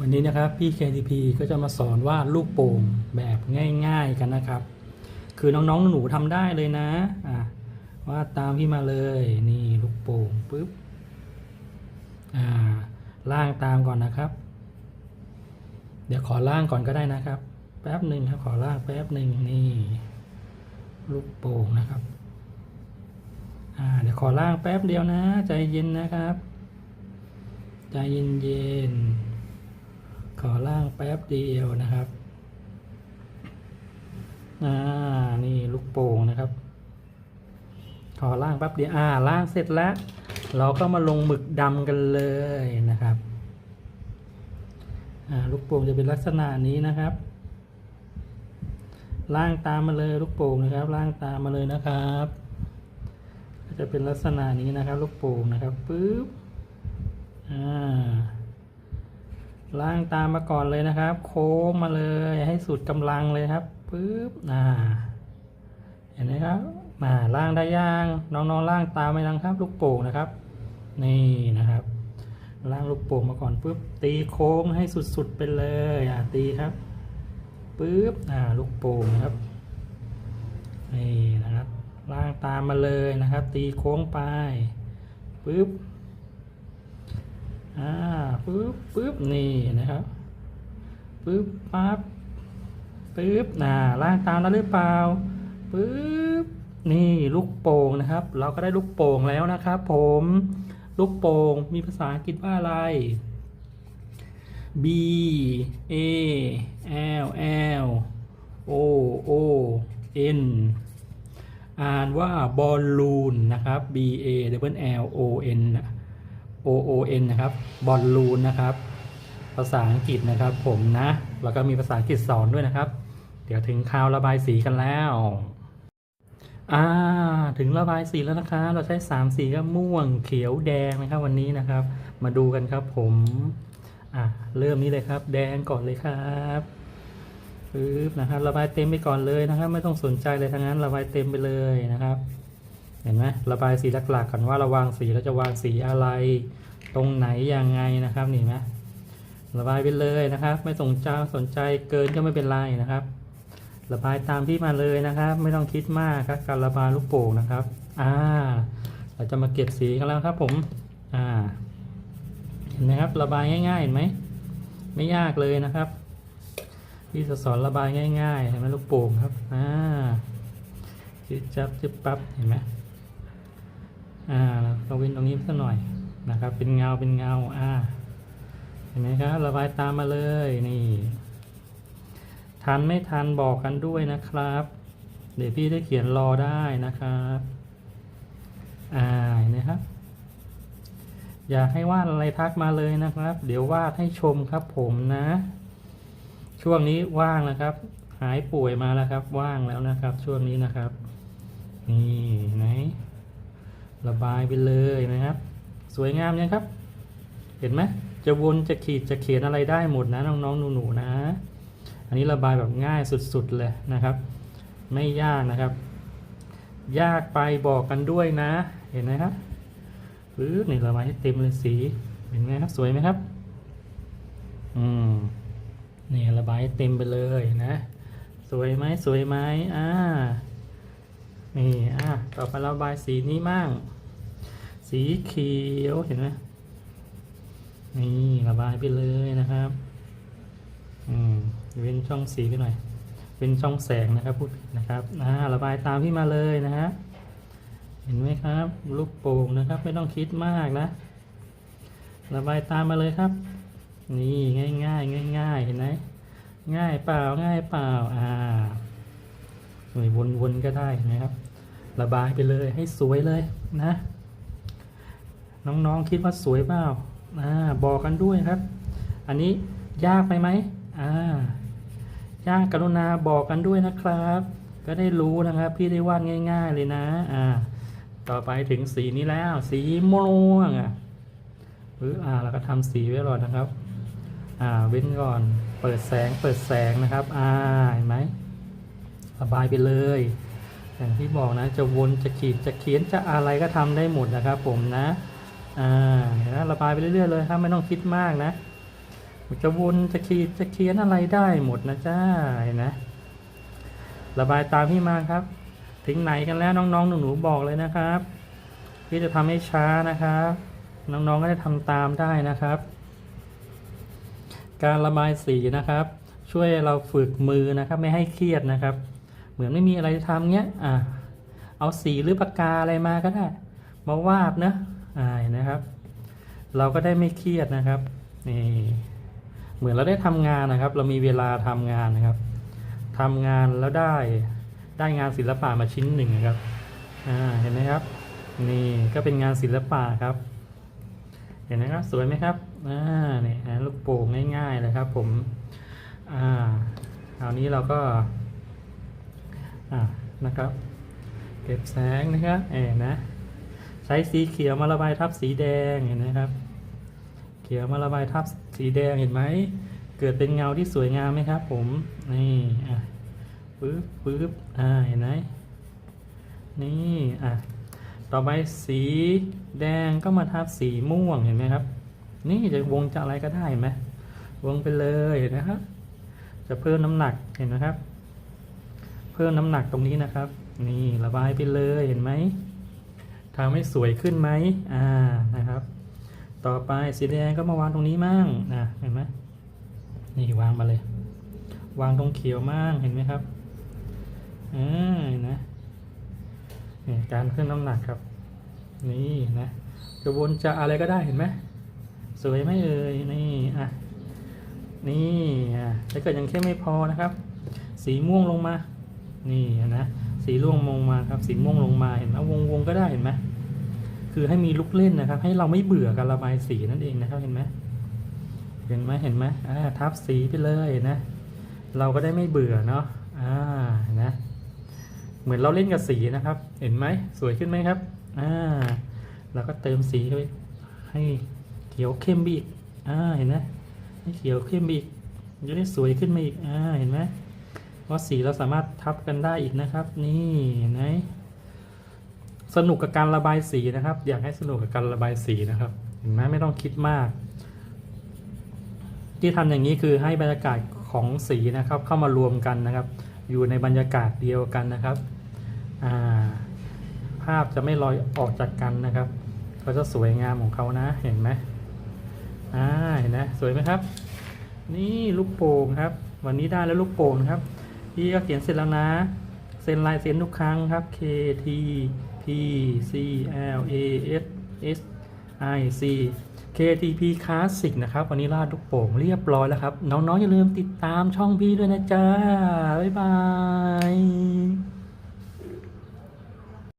วันนี้นะครับพี่ KTP ก็จะมาสอนวาดลูกโป่งแบบง่าย ๆกันนะครับ คือน้องๆหนูทำได้เลยนะอะวาดตามพี่มาเลยนี่ลูกโป่งปุ๊บอ่าล่างตามก่อนนะครับ เดี๋ยวขอล่างก่อนก็ได้นะครับ แป๊บหนึ่งครับขอล่างแป๊บหนึ่งนี่ลูกโป่งนะครับอ่าเดี๋ยวขอล่างแป๊บเดียวนะ ใจเย็นนะครับ ใจเย็นๆ แป๊บเดียวนะครับอ่านี่ลูกโป่งนะครับขอล่างแป๊บเดียวอ่าล่างเสร็จแล้ว เราก็มาลงหมึกดำกันเลยนะครับอ่าลูกโป่งจะเป็นลักษณะนี้นะครับ ล่างตามมาเลยลูกโป่งนะครับ ล่างตามมาเลยนะครับจะเป็นลักษณะนี้นะครับ ลูกโป่งนะครับปึ๊บอ่า ล่างตามมาก่อนเลยนะครับ โค้งมาเลยให้สุดกำลังเลยครับปึ๊บอ่าเห็นไหมครับมาล่างได้ย่างน้องๆล่างตามไปยังครับลูกโป่งนะครับ นี่นะครับล่างลูกโป่งมาก่อนปุ๊บตีโค้งให้สุดๆไปเลยอ่าตีครับปึ๊บอ่าลูกโป่งนะครับนี่นะครับล่างตามมาเลยนะครับ ตีโค้งไปปึ๊บ อ่าปึ๊บปึ๊บนี่นะครับปึ๊บปั๊บปึ๊บน่าล่างตามแล้วหรือเปล่าปึ๊บนี่ลูกโป่งนะครับ เราก็ได้ลูกโป่งแล้วนะครับ ผมลูกโป่งมีภาษาอังกฤษว่าอะไร B A L L O O N อ่านว่าบอลลูนนะครับ B A W L O N นะ O O N นะครับบอลลูนนะครับ ภาษาอังกฤษนะครับ ผมนะ แล้วก็มีภาษาอังกฤษสอนด้วยนะครับ เดี๋ยวถึงคราวระบายสีกันแล้วอ่าถึงระบายสีแล้วนะคะ เราใช้สามสีก็ม่วงเขียวแดงนะครับ วันนี้นะครับ มาดูกันครับผมอ่าเริ่มนี้เลยครับ แดงก่อนเลยครับปึ๊บนะครับระบายเต็มไปก่อนเลยนะครับ ไม่ต้องสนใจเลยทั้งนั้นระบายเต็มไปเลยนะครับ เห็นไหมระบายสีหลักๆก่อนว่าเราวางสีเราจะวางสีอะไร ตรงไหนยังไงนะครับนี่ไหมระบายไปเลยนะครับ ไม่สนใจสนใจเกินก็ไม่เป็นไรนะครับ ระบายตามที่มาเลยนะครับ ไม่ต้องคิดมากครับการระบายลูกโป่งนะครับอ่าเราจะมาเก็บสีกันแล้วครับผมอ่าเห็นไหมครับระบายง่ายๆเห็นไหมไม่ยากเลยนะครับพี่จะสอนระบายง่ายๆเห็นไหมลูกโป่งครับอ่าจิบจับจิบปั๊บเห็นไหม อ่าเราเว้นตรงนี้สักหน่อยนะครับ เป็นเงาเป็นเงาอ่าเห็นไหมครับระบายตามมาเลยนี่ทันไม่ทันบอกกันด้วยนะครับ เดี๋ยวพี่ได้เขียนรอได้นะครับอ่าเห็นไหมครับ อยากให้วาดอะไรทักมาเลยนะครับ เดี๋ยววาดให้ชมครับผมนะ ช่วงนี้ว่างนะครับ หายป่วยมาแล้วครับ ว่างแล้วนะครับ ช่วงนี้นะครับ นี่ไหน ระบายไปเลยนะครับ สวยงามยังครับ เห็นไหมจะวนจะขีดจะเขียนอะไรได้หมดนะน้องๆหนูๆนะ อันนี้ระบายแบบง่ายสุดๆเลยนะครับ ไม่ยากนะครับ ยากไปบอกกันด้วยนะ เห็นไหมครับปึ๊บนี่ระบายให้เต็มเลยสีเห็นไหมครับสวยไหมครับ อืมนี่ระบายให้เต็มไปเลยนะ สวยไหมสวยไหมอ่า นี่อะต่อไประบายสีนี้มั่งสีเขียวเห็นไหมนี่ระบายไปเลยนะครับอืมเว้นช่องสีไปหน่อยเป็นช่องแสงนะครับพูดผิดนะครับอ่าระบายตามที่มาเลยนะฮะเห็นไหมครับ ลูกโป่งนะครับ ไม่ต้องคิดมากนะ ระบายตามมาเลยครับ นี่ง่ายง่ายง่ายง่ายเห็นไหมง่ายเปล่าง่ายเปล่าอ่า หน่วยวนๆก็ได้นะครับ ระบายไปเลยให้สวยเลยนะ น้องๆคิดว่าสวยเปล่าอ่าบอกกันด้วยครับ อันนี้ยากไปไหมอ่ายากกรุณาบอกกันด้วยนะครับ ก็ได้รู้นะครับ พี่ได้วาดง่าย ๆ เลยนะอ่าต่อไปถึงสีนี้แล้ว สีม่วงอะหรืออ่าเราก็ทำสีไว้ก่อนนะครับ อ่าเว้นก่อนเปิดแสงเปิดแสงนะครับ อ่าเห็นไหม ระบายไปเลย อย่างที่บอกนะจะวนจะขีดจะเขียนจะอะไรก็ทำได้หมดนะครับผมนะอ่าเห็นไหมระบายไปเรื่อยๆเลยครับไม่ต้องคิดมากนะจะวนจะขีดจะเขียนอะไรได้หมดนะจ้าเห็นนะระบายตามพี่มาครับ ถึงไหนกันแล้วน้องๆหนูๆบอกเลยนะครับ พี่จะทำให้ช้านะครับ น้องๆก็ได้ทำตามได้นะครับ การระบายสีนะครับ ช่วยเราฝึกมือนะครับ ไม่ให้เครียดนะครับ เหมือนไม่มีอะไรทำเงี้ยอะเอาสีหรือปากกาอะไรมาก็ได้ มาวาดนะอ่าเห็นะครับ เราก็ได้ไม่เครียดนะครับนี่เหมือนเราได้ทำงานนะครับ เรามีเวลาทำงานนะครับทำงานแล้วได้ได้งานศิลปะมาชิ้นหนึ่งนะครับอ่าเห็นไหมครับ นี่ก็เป็นงานศิลปะครับ เห็นไหมครับสวยไหมครับอ่าเนี่ยฮะลูกโป่งง่ายๆเลยครับ ผมอ่าคราวนี้เราก็ อ่านะครับ เก็บแสงนะครับเอ็นะใช้สีเขียวมาระบายทับสีแดงเห็นไหมครับ เขียวมาระบายทับสีแดงเห็นไหมเกิดเป็นเงาที่สวยงามไหมครับ ผมนี่อะปึ๊บปึ๊บอ่าเห็นไหมนี่อะต่อไปสีแดงก็มาทับสีม่วงเห็นไหมครับ นี่จะวงจะอะไรก็ได้ไหมวงไปเลยนะครับจะเพิ่มน้ำหนักเห็นไหมครับ พิ่มน้ำหนักตรงนี้นะครับ นี่ระบายไปเลยเห็นไหมทำให้สวยขึ้นไหมอ่านะครับ ต่อไปสีแดงก็มาวางตรงนี้มั่งนะเห็นไหมนี่วางมาเลย วางตรงเขียวมั่งเห็นไหมครับอ่านะนี่การเพิ่มน้ำหนักครับ นี่นะจะวนจะอะไรก็ได้เห็นไหมสวยไหมเอ่ยนี่อะนี่อะถ้าเกิดยังเข้มไม่พอนะครับ สีม่วงลงมา นี่นะสีม่วงลงมาครับสีม่วงลงมาเห็นไหมวงวงก็ได้เห็นไหมคือให้มีลูกเล่นนะครับ ให้เราไม่เบื่อการระบายสีนั่นเองนะครับเห็นไหมเห็นไหมเห็นไหมอ่าทับสีไปเลยนะ เราก็ได้ไม่เบื่อเนาะอ่าเห็นะเหมือนเราเล่นกับสีนะครับ เห็นไหมสวยขึ้นไหมครับอ่าเราก็เติมสีไปให้เขียวเข้มไปอีกอ่าเห็นไหมให้เขียวเข้มไปอีกจะได้สวยขึ้นมาอีกอ่าเห็นไหม เพราะสีเราสามารถทับกันได้อีกนะครับ นี่นไหมสนุกกับการระบายสีนะครับ อยากให้สนุกกับการระบายสีนะครับเห็นไหมไม่ต้องคิดมาก ที่ทำอย่างนี้คือให้บรรยากาศของสีนะครับ เข้ามารวมกันนะครับ อยู่ในบรรยากาศเดียวกันนะครับาภาพจะไม่ลอยออกจากกันนะครับเขาจะสวยงามของเขานะเห็นไหมอ่าเห็นไหมสวยไหมครับ นี่ลูกโป่งครับ วันนี้ได้แล้วลูกโป่งครับ พี่ก็เขียนเสร็จแล้วนะ เซ็นลายเซ็นทุกครั้งครับ K T P C L A S S I C K T P Classic นะครับ วันนี้ลาดทุกโป่งเรียบร้อยแล้วครับ น้องๆ อย่าลืมติดตามช่องพี่ด้วยนะจ๊ะ บ๊ายบาย